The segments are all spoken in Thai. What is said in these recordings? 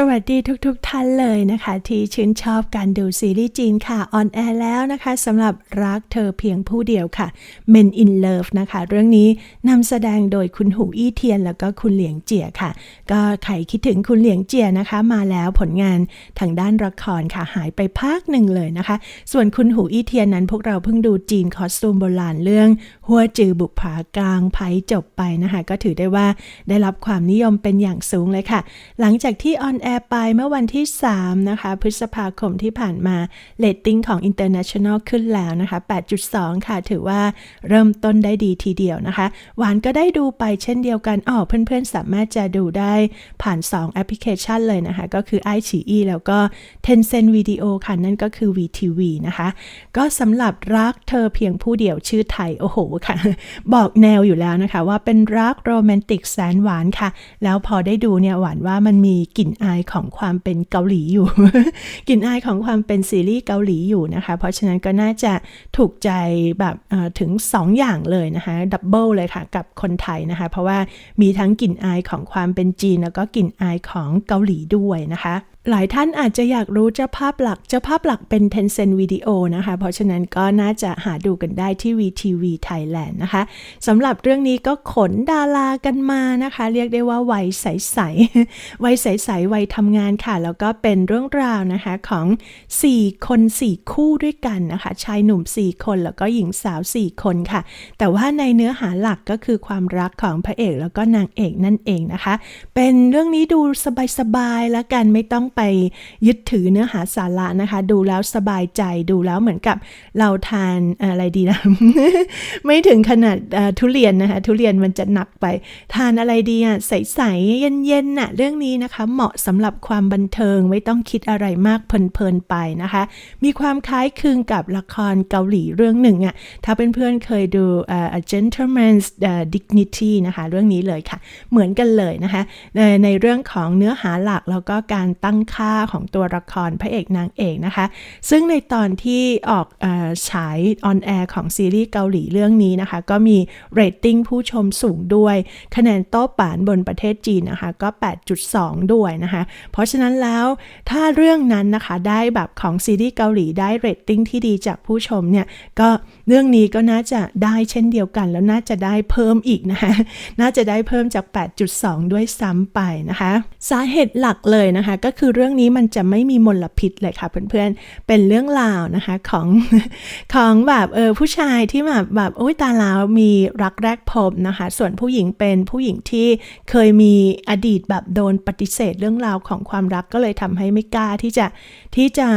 สวัสดีทุกๆทท่านเลยนะคะ ที่ชื่นชอบการดูซีรีส์จีนค่ะ ออนแอร์แล้วนะคะสำหรับรักเธอเพียงผู้เดียวค่ะ Men in Love นะคะ เรื่องนี้นำแสดงโดยคุณหูอี้เทียน แล้วก็คุณเหลียงเจียค่ะ ก็ใครคิดถึงคุณเหลียงเจียนะคะ มาแล้วผลงานทางด้านละครค่ะ หายไปภาคหนึ่งเลยนะคะ ส่วนคุณหูอี้เทียนนั้น พวกเราเพิ่งดูจีนคอสตูมโบราณเรื่อง หัวจือบุกผากลางไพจบไปนะคะ ก็ถือได้ว่าได้รับความนิยมเป็นอย่างสูงเลยค่ะ หลังจากที่ออนแอร์ไปเมื่อวันที่ 3 นะคะ พฤษภาคมที่ผ่านมาเรตติ้งของ International ขึ้นแล้วนะคะ 8.2 ค่ะ ถือว่าเริ่มต้นได้ดีทีเดียวนะคะ หวานก็ได้ดูไปเช่นเดียวกันอ๋อเพื่อนๆ สามารถจะดูได้ผ่าน 2 แอปพลิเคชันเลยนะคะ ก็คือ i อ e แล้วก็ Tencent Video ค่ะ นั่นก็คือ VTV นะคะ ก็สำหรับรักเธอเพียงผู้เดียวชื่อไทย โอ้โหค่ะ บอกแนวอยู่แล้วนะคะ ว่าเป็นรักโรแมนติกแสนหวานค่ะ แล้วพอได้ดูเนี่ยหวานว่ามันมีกลิ่นอายของความเป็นเกาหลีอยู่ กลิ่นอายของความเป็นซีรีส์เกาหลีอยู่นะคะ เพราะฉะนั้นก็น่าจะถูกใจแบบถึง 2 อย่างเลยนะคะ ดับเบิลเลยค่ะ กับคนไทยนะคะ เพราะว่ามีทั้งกลิ่นอายของความเป็นจีน แล้วก็กลิ่นอายของเกาหลีด้วยนะคะ หลายท่านอาจจะอยากรู้เจ้าภาพหลัก เจ้าภาพหลักเป็น Tencent Video นะคะ เพราะฉะนั้นก็น่าจะหาดูกันได้ที่ VTV Thailand นะคะสำหรับเรื่องนี้ก็ขนดารากันมานะคะ เรียกได้ว่าวัยใสๆวัยใสๆวัยทำงานค่ะ แล้วก็เป็นเรื่องราวนะคะของ 4 คน 4 คู่ด้วยกันนะคะ ชายหนุ่ม 4 คนแล้วก็หญิงสาว 4 คนค่ะ แต่ว่าในเนื้อหาหลักก็คือความรักของพระเอกแล้วก็นางเอกนั่นเองนะคะ เป็นเรื่องนี้ดูสบายๆแล้วกันไม่ต้องไปยึดถือเนื้อหาสาระนะคะ ดูแล้วสบายใจดูแล้วเหมือนกับเราทานอะไรดีนะ ไม่ถึงขนาดทุเรียนนะคะ ทุเรียนมันจะหนักไป ทานอะไรดีอะใสๆเย็นๆน่ะเรื่องนี้นะคะ เหมาะสำหรับความบันเทิงไม่ต้องคิดอะไรมากเพลินๆไปนะคะ มีความคล้ายคลึงกับละครเกาหลีเรื่องหนึ่งอะถ้าเป็นเพื่อนเคยดู A Gentleman's Dignity นะคะ เรื่องนี้เลยค่ะ เหมือนกันเลยนะคะ ในเรื่องของเนื้อหาหลักแล้วก็การตั้งค่าของตัวละครพระเอกนางเอกนะคะ ซึ่งในตอนที่ออกอฉายออนแอร์ของซีรีส์เกาหลีเรื่องนี้นะคะ ก็มีเรตติ้งผู้ชมสูงด้วย คะแนนโต้ป่านบนประเทศจีนนะคะ ก็ 8.2 ด้วยนะคะ เพราะฉะนั้นแล้วถ้าเรื่องนั้นนะคะได้แบบของซีรีส์เกาหลีได้เรตติ้งที่ดีจากผู้ชมเนี่ยก็เรื่องนี้ก็น่าจะได้เช่นเดียวกัน แล้วน่าจะได้เพิ่มอีกนะคะน่าจะได้เพิ่มจาก 8.2 ด้วยซ้ำไปนะคะ สาเหตุหลักเลยนะคะ ก็คือเรื่องนี้มันจะไม่มีมลพิษเลยค่ะเพื่อนๆ เป็นเรื่องราวนะคะของของแบบเออผู้ชายที่แบบแบบโอ้ยตาลาวมีรักแรกพบนะคะ ส่วนผู้หญิงเป็นผู้หญิงที่เคยมีอดีตแบบโดนปฏิเสธเรื่องราวของความรักก็เลยทำให้ไม่กล้าที่จะที่จะ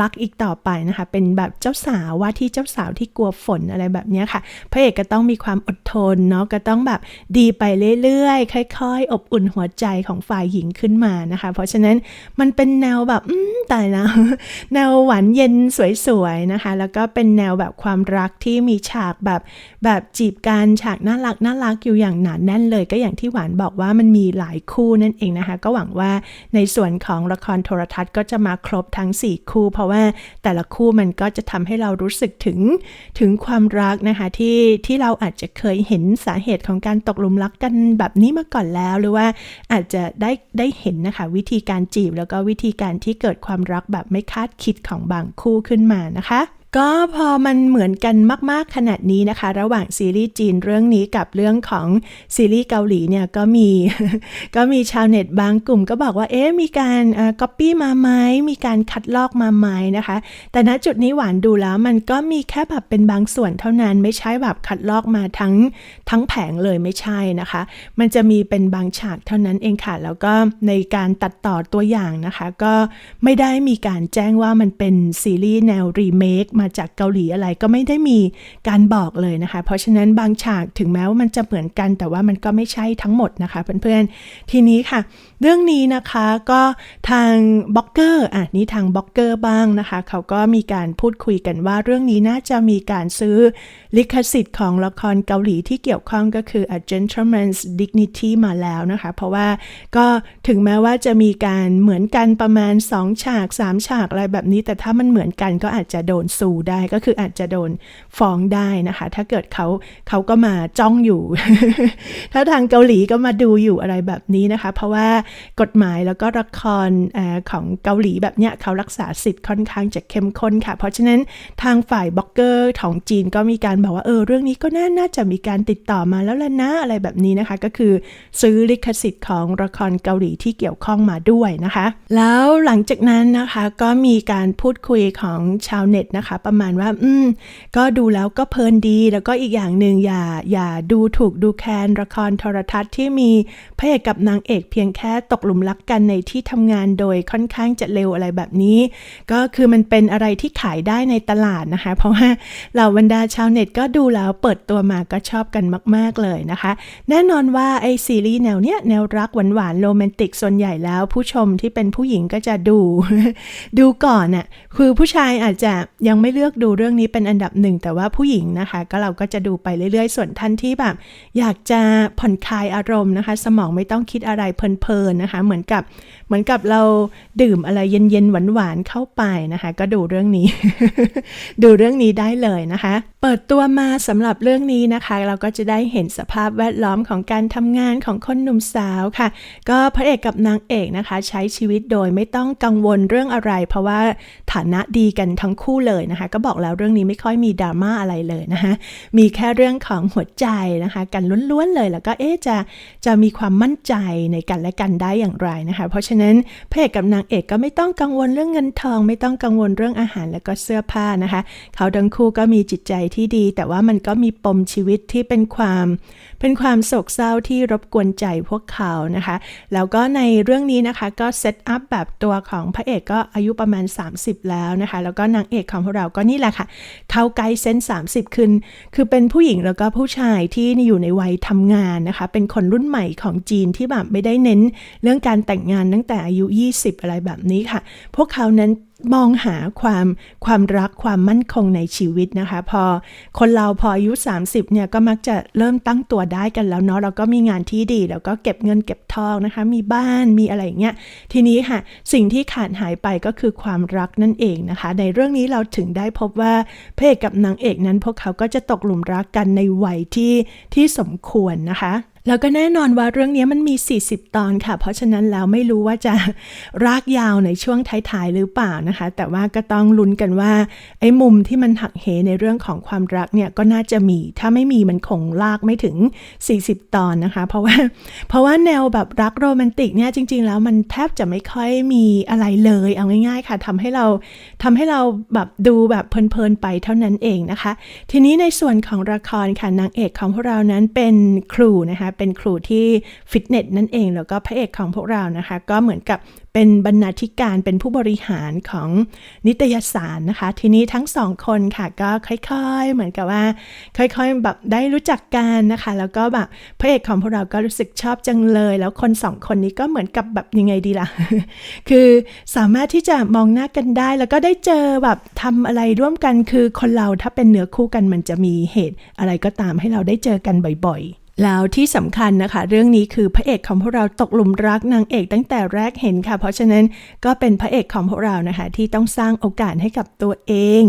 รักอีกต่อไปนะคะ เป็นแบบเจ้าสาวว่าที่เจ้าสาวที่กลัวฝนอะไรแบบนี้ค่ะ พระเอกก็ต้องมีความอดทนเนาะก็ต้องแบบดีไปเรื่อยๆ ค่อย ๆ อบอุ่นหัวใจของฝ่ายหญิงขึ้นมานะคะ เพราะฉะนั้นมันเป็นแนวแบบอืมตายแล้ว แนวหวานเย็นสวยๆนะคะ แล้วก็เป็นแนวแบบความรักที่มีฉากแบบแบบจีบกันฉากน่ารักน่ารักอยู่อย่างหนาแน่นเลย ก็อย่างที่หวานบอกว่ามันมีหลายคู่นั่นเองนะคะ ก็หวังว่าในส่วนของละครโทรทัศน์ก็จะมาครบทั้ง 4 คู่ เพราะว่าแต่ละคู่มันก็จะทำให้เรารู้สึกถึงถึงความรักนะคะที่ที่เราอาจจะเคยเห็นสาเหตุของการตกหลุมรักกันแบบนี้มาก่อนแล้ว หรือว่าอาจจะได้ได้เห็นนะคะวิธีการจีบแล้วก็วิธีการที่เกิดความรักแบบไม่คาดคิดของบางคู่ขึ้นมานะคะ ก็พอมันเหมือนกันมาก ๆ ขนาดนี้นะคะ ระหว่างซีรีส์จีนเรื่องนี้กับเรื่องของซีรีส์เกาหลีเนี่ยก็มีก็มีชาวเน็ตบางกลุ่มก็บอกว่าเอ๊ะมีการก๊อปปี้มาไหมมีการคัดลอกมาไหมนะคะ แต่ณจุดนี้หวานดูแล้วมันก็มีแค่แบบเป็นบางส่วนเท่านั้นไม่ใช่แบบคัดลอกมาทั้งทั้งแผงเลยไม่ใช่นะคะ มันจะมีเป็นบางฉากเท่านั้นเองค่ะ แล้วก็ในการตัดต่อตัวอย่างนะคะ ก็ไม่ได้มีการแจ้งว่ามันเป็นซีรีส์แนวรีเมคมาจากเกาหลีอะไรก็ไม่ได้มีการบอกเลยนะคะ เพราะฉะนั้นบางฉากถึงแม้ว่ามันจะเหมือนกัน แต่ว่ามันก็ไม่ใช่ทั้งหมดนะคะเพื่อนๆ ทีนี้ค่ะ เรื่องนี้นะคะก็ทางบล็อกเกอร์อะนี่ทางบล็อกเกอร์บ้างนะคะ เขาก็มีการพูดคุยกันว่าเรื่องนี้น่าจะมีการซื้อลิขสิทธิ์ของละครเกาหลีที่เกี่ยวข้องก็คือ A Gentleman's Dignity มาแล้วนะคะ เพราะว่าก็ถึงแม้ว่าจะมีการเหมือนกันประมาณ 2 ฉาก 3 ฉากอะไรแบบนี้ แต่ถ้ามันเหมือนกันก็อาจจะโดนซูได้ก็คืออาจจะโดนฟ้องได้นะคะ ถ้าเกิดเขาเขาก็มาจ้องอยู่ ถ้าทางเกาหลีก็มาดูอยู่อะไรแบบนี้นะคะ เพราะว่ากฎหมายแล้วก็ละครอของเกาหลีแบบเนี้ยเขารักษาสิทธิ์ค่อนข้างจะเข้มข้นค่ะ เพราะฉะนั้นทางฝ่ายบล็อกเกอร์ของจีนก็มีการบอกว่าเออเรื่องนี้ก็น่าน่าจะมีการติดต่อมาแล้วล่ะนะอะไรแบบนี้นะคะ ก็คือซื้อลิขสิทธิ์ของละครเกาหลีที่เกี่ยวข้องมาด้วยนะคะ แล้วหลังจากนั้นนะคะก็มีการพูดคุยของชาวเน็ตนะคะประมาณว่า อืม ก็ดูแล้วก็เพลินดี แล้วก็อีกอย่างหนึ่งอย่าอย่าดูถูกดูแคลนละครโทรทัศน์ที่มีพระเอกกับนางเอกเพียงแค่ตกหลุมรักกันในที่ทำงานโดยค่อนข้างจะเร็วอะไรแบบนี้ ก็คือมันเป็นอะไรที่ขายได้ในตลาดนะคะ เพราะว่าเหล่าบรรดาชาวเน็ตก็ดูแล้วเปิดตัวมาก็ชอบกันมาก ๆเลยนะคะ แน่นอนว่าไอซีรีส์แนวเนี้ยแนวรักหวานๆโรแมนติกส่วนใหญ่แล้ว ผู้ชมที่เป็นผู้หญิงก็จะดู ดูก่อนน่ะคือผู้ชายอาจจะยังไม่เลือกดูเรื่องนี้เป็นอันดับหนึ่งแต่ว่าผู้หญิงนะคะ ก็เราก็จะดูไปเรื่อยๆ ส่วนท่านที่แบบ อยากจะผ่อนคลายอารมณ์นะคะ สมองไม่ต้องคิดอะไรเพลินๆนะคะ เหมือนกับเหมือนกับเราดื่มอะไรเย็นๆหวานๆเข้าไปนะคะ ก็ดูเรื่องนี้ ดูเรื่องนี้ได้เลยนะคะ เปิดตัวมาสำหรับเรื่องนี้นะคะ เราก็จะได้เห็นสภาพแวดล้อมของการทำงานของคนหนุ่มสาวค่ะ ก็พระเอกกับนางเอกนะคะ ใช้ชีวิตโดยไม่ต้องกังวลเรื่องอะไร เพราะว่าฐานะดีกันทั้งคู่เลยนะคะ ก็บอกแล้วเรื่องนี้ไม่ค่อยมีดราม่าอะไรเลยนะคะมีแค่เรื่องของหัวใจนะคะ กันล้วนๆเลยแล้วก็เอ๊จะจะมีความมั่นใจในกันและกันได้อย่างไรนะคะ เพราะฉะนั้นพระเอกกับนางเอกก็ไม่ต้องกังวลเรื่องเงินทอง ไม่ต้องกังวลเรื่องอาหารแล้วก็เสื้อผ้านะคะ เขาทั้งคู่ก็มีจิตใจที่ดี แต่ว่ามันก็มีปมชีวิตที่เป็นความเป็นความโศกเศร้าที่รบกวนใจพวกเขานะคะ แล้วก็ในเรื่องนี้นะคะก็เซตอัพแบบตัวของพระเอกก็อายุประมาณ 30 แล้วนะคะ แล้วก็นางเอกของพวกเราก็นี่แหละค่ะ เข้าใกล้เส้น 30คืนคือเป็นผู้หญิงแล้วก็ผู้ชายที่อยู่ในวัยทำงานนะคะ เป็นคนรุ่นใหม่ของจีนที่แบบไม่ได้เน้น เรื่องการแต่งงานตั้งแต่อายุ 20 อะไรแบบนี้ค่ะ พวกเขานั้น มองหาความความรักความมั่นคงในชีวิตนะคะ พอคนเราพออายุ 30เนี่ยก็มักจะเริ่มตั้งตัวได้กันแล้วเนาะเราก็มีงานที่ดีแล้วก็เก็บเงินเก็บทองนะคะ มีบ้านมีอะไรเงี้ยทีนี้ค่ะ สิ่งที่ขาดหายไปก็คือความรักนั่นเองนะคะ ในเรื่องนี้เราถึงได้พบว่าพระเอกกับนางเอกนั้น พวกเขาก็จะตกหลุมรักกันในวัยที่ที่สมควรนะคะ แล้วก็แน่นอนว่าเรื่องนี้มันมี 40 ตอนค่ะ เพราะฉะนั้นแล้วไม่รู้ว่าจะรากยาวในช่วงท้ายๆหรือเปล่านะคะ แต่ว่าก็ต้องลุ้นกันว่า ไอ้มุมที่มันหักเหในเรื่องของความรักเนี่ยก็น่าจะมี ถ้าไม่มีมันคงลากไม่ถึง 40 ตอนนะคะ เพราะว่า เพราะว่าแนวแบบรักโรแมนติกเนี่ยจริง ๆ แล้วมันแทบจะไม่ค่อยมีอะไรเลย เอาง่าย ๆ ค่ะทำให้เราทำให้เราแบบดูแบบเพลินๆไปเท่านั้นเองนะคะ ทีนี้ในส่วนของละครค่ะนางเอกของพวกเรานั้นเป็นครูนะคะเป็นครูที่ฟิตเนสนั่นเอง แล้วก็พระเอกของพวกเรานะคะ ก็เหมือนกับเป็นบรรณาธิการเป็นผู้บริหารของนิตยสารนะคะ ทีนี้ทั้งสองคนค่ะก็ค่อยๆ เหมือนกับว่า ค่อยๆแบบได้รู้จักกันนะคะ แล้วก็แบบพระเอกของพวกเราก็รู้สึกชอบจังเลย แล้วคนสองคนนี้ก็เหมือนกับแบบยังไงดีล่ะ คือสามารถที่จะมองหน้ากันได้ แล้วก็ได้เจอแบบทำอะไรร่วมกันคือคนเราถ้าเป็นเนื้อคู่กันมันจะมีเหตุอะไรก็ตามให้เราได้เจอกันบ่อยๆ แล้วที่สำคัญนะคะ เรื่องนี้คือพระเอกของพวกเราตกหลุมรักนางเอกตั้งแต่แรกเห็นค่ะ เพราะฉะนั้นก็เป็นพระเอกของพวกเรานะคะ ที่ต้องสร้างโอกาสให้กับตัวเอง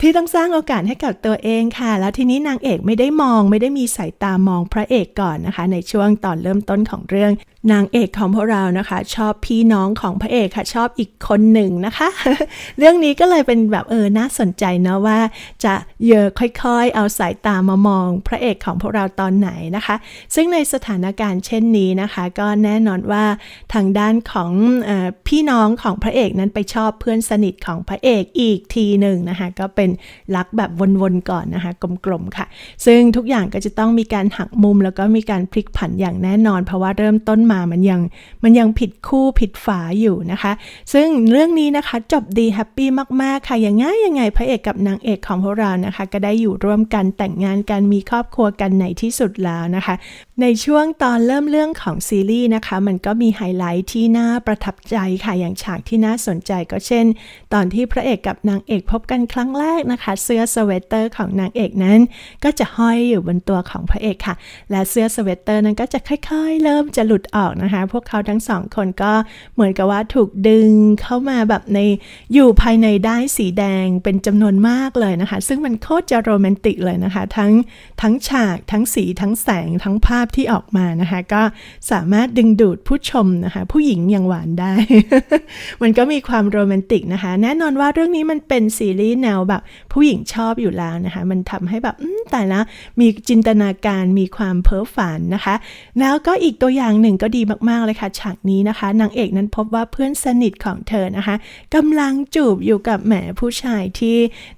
ที่ต้องสร้างโอกาสให้กับตัวเองค่ะ แล้วทีนี้นางเอกไม่ได้มองไม่ได้มีสายตามองพระเอกก่อนนะคะ ในช่วงตอนเริ่มต้นของเรื่องนางเอกของพวกเรานะคะ ชอบพี่น้องของพระเอกค่ะชอบอีกคนหนึ่งนะคะ เรื่องนี้ก็เลยเป็นแบบเออน่าสนใจนะว่า จะเยอะค่อยๆ เอาสายตามามอง พระเอกของพวกเราตอนไหนนะคะ ซึ่งในสถานการณ์เช่นนี้นะคะ ก็แน่นอนว่าทางด้านของอพี่น้องของพระเอกนั้นไปชอบเพื่อนสนิทของพระเอกอีกทีหนึ่งนะคะ ก็เป็นรักแบบวนๆก่อนนะคะกลมๆค่ะ ซึ่งทุกอย่างก็จะต้องมีการหักมุม แล้วก็มีการพลิกผันอย่างแน่นอน เพราะว่าเริ่มต้นมามันยังมันยังผิดคู่ผิดฝาอยู่นะคะ ซึ่งเรื่องนี้นะคะจบดีแฮปปี้มากๆค่ะย่างง่ายยังไงพระเอกกับนางเอกของพวกเรานะคะ ก็ได้อยู่ร่วมกันแต่งงานกันมีครอบครัวกันในที่สุดสุดแล้วนะคะ ในช่วงตอนเริ่มเรื่องของซีรีส์นะคะ มันก็มีไฮไลท์ที่น่าประทับใจค่ะ อย่างฉากที่น่าสนใจก็เช่น ตอนที่พระเอกกับนางเอกพบกันครั้งแรกนะคะ เสื้อสเวตเตอร์ของนางเอกนั้น ก็จะห้อยอยู่บนตัวของพระเอกค่ะ และเสื้อสเวตเตอร์นั้นก็จะค่อยๆ เริ่มจะหลุดออกนะคะ พวกเขาทั้งสองคนก็เหมือนกับว่าถูกดึงเข้ามาแบบในอยู่ภายในได้ายสีแดงเป็นจำนวนมากเลยนะคะ ซึ่งมันโคตรจะโรแมนติกเลยนะคะ ทั้งทั้งฉากทั้งสีทั้งแสงทั้งภาพที่ออกมานะคะ ก็สามารถดึงดูดผู้ชมนะคะ ผู้หญิงอย่างหวานได้ มันก็มีความโรแมนติกนะคะ แน่นอนว่าเรื่องนี้มันเป็นซีรีส์แนวแบบผู้หญิงชอบอยู่แล้วนะคะ มันทำให้แบบอืมแต่ละมีจินตนาการมีความเพ้อฝันนะคะ แล้วก็อีกตัวอย่างหนึ่งก็ดีมากๆเลยค่ะ ฉากนี้นะคะนางเอกนั้นพบว่าเพื่อนสนิทของเธอนะคะกำลังจูบอยู่กับแหมผู้ชายที่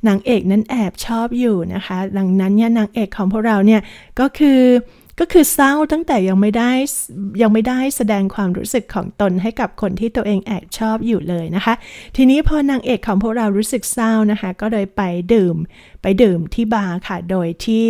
นางเอกนั้นแอบชอบอยู่นะคะ ดังนั้นเนี่ยนางเอกของพวกเราเนี่ยก็คือ que ก็คือเศร้าตั้งแต่ยังไม่ได้ยังไม่ได้แสดงความรู้สึกของตนให้กับคนที่ตัวเองแอบชอบอยู่เลยนะคะ ทีนี้พอนางเอกของพวกเรารู้สึกเศร้านะคะ ก็เลยไปดื่มไปดื่มที่บาร์ค่ะ โดยที่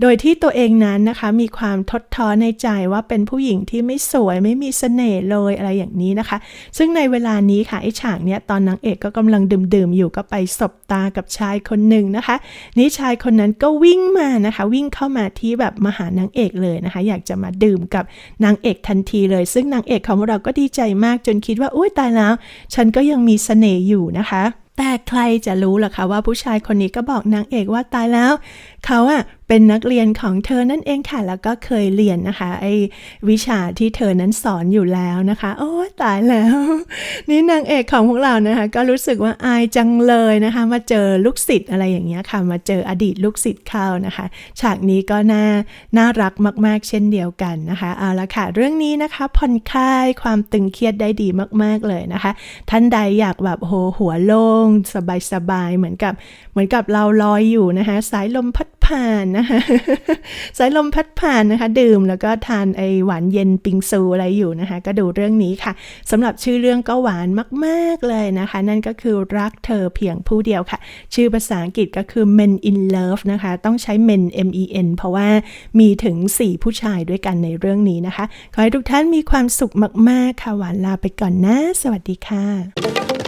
โดยที่ตัวเองนั้นนะคะ มีความทดท้อในใจว่าเป็นผู้หญิงที่ไม่สวยไม่มีเสน่ห์เลยอะไรอย่างนี้นะคะ ซึ่งในเวลานี้ค่ะไอ้ฉากเนี้ยตอนนางเอกก็กำลังดื่มๆอยู่ก็ไปสบตากับชายคนหนึ่งนะคะ นี่ชายคนนั้นก็วิ่งมานะคะ วิ่งเข้ามาที่แบบมาหานางเอกเลยนะคะ อยากจะมาดื่มกับนางเอกทันทีเลย ซึ่งนางเอกของเราก็ดีใจมากจนคิดว่าอุ้ยตายแล้ว ฉันก็ยังมีเสน่ห์อยู่นะคะแต่ใครจะรู้ล่ะคะว่าผู้ชายคนนี้ก็บอกนางเอกว่าตายแล้ว เขาอะเป็นนักเรียนของเธอนั่นเองค่ะ แล้วก็เคยเรียนนะคะ ไอ้วิชาที่เธอนั้นสอนอยู่แล้วนะคะ โอ้ตายแล้ว นี่นางเอกของพวกเรานะคะ ก็รู้สึกว่าอายจังเลยนะคะ มาเจอลูกศิษย์อะไรอย่างเงี้ยค่ะ มาเจออดีตลูกศิษย์เข้านะคะ ฉากนี้ก็น่าน่ารักมาก ๆ เช่นเดียวกันนะคะ เอาละค่ะ เรื่องนี้นะคะผ่อนคลายความตึงเครียดได้ดีมาก ๆเลยนะคะ ท่านใดอยากแบบโหหัวโล่งสบายๆเหมือนกับเหมือนกับเราลอยอยู่นะคะ สายลมพัด ผ่านนะคะสายลมพัดผ่านนะคะ ดื่มแล้วก็ทานไอหวานเย็นปิงซูอะไรอยู่นะคะ ก็ดูเรื่องนี้ค่ะสำหรับชื่อเรื่องก็หวานมากๆเลยนะคะ นั่นก็คือรักเธอเพียงผู้เดียวค่ะ ชื่อภาษาอังกฤษก็คือ Men in Love นะคะ ต้องใช้ Men M E N เพราะว่ามีถึง 4 ผู้ชายด้วยกันในเรื่องนี้นะคะ ขอให้ทุกท่านมีความสุขมาก ๆ ค่ะ หวานลาไปก่อนนะ สวัสดีค่ะ